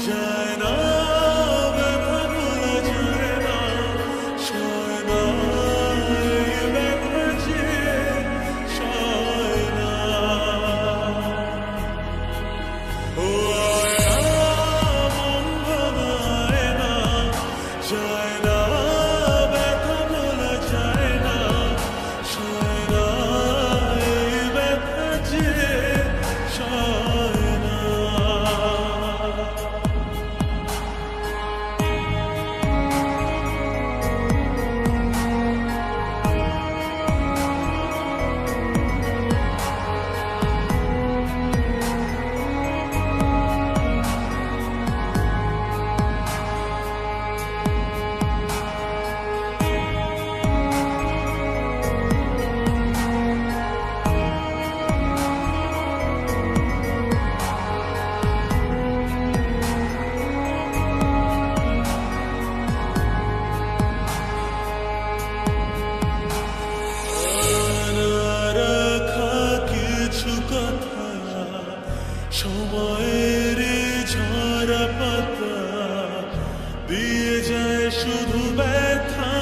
Just সময়ের ঝরা পাতা দিয়ে যায় শুধু ব্যথা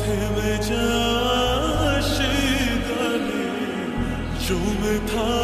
থেমে যায় সে জমে থা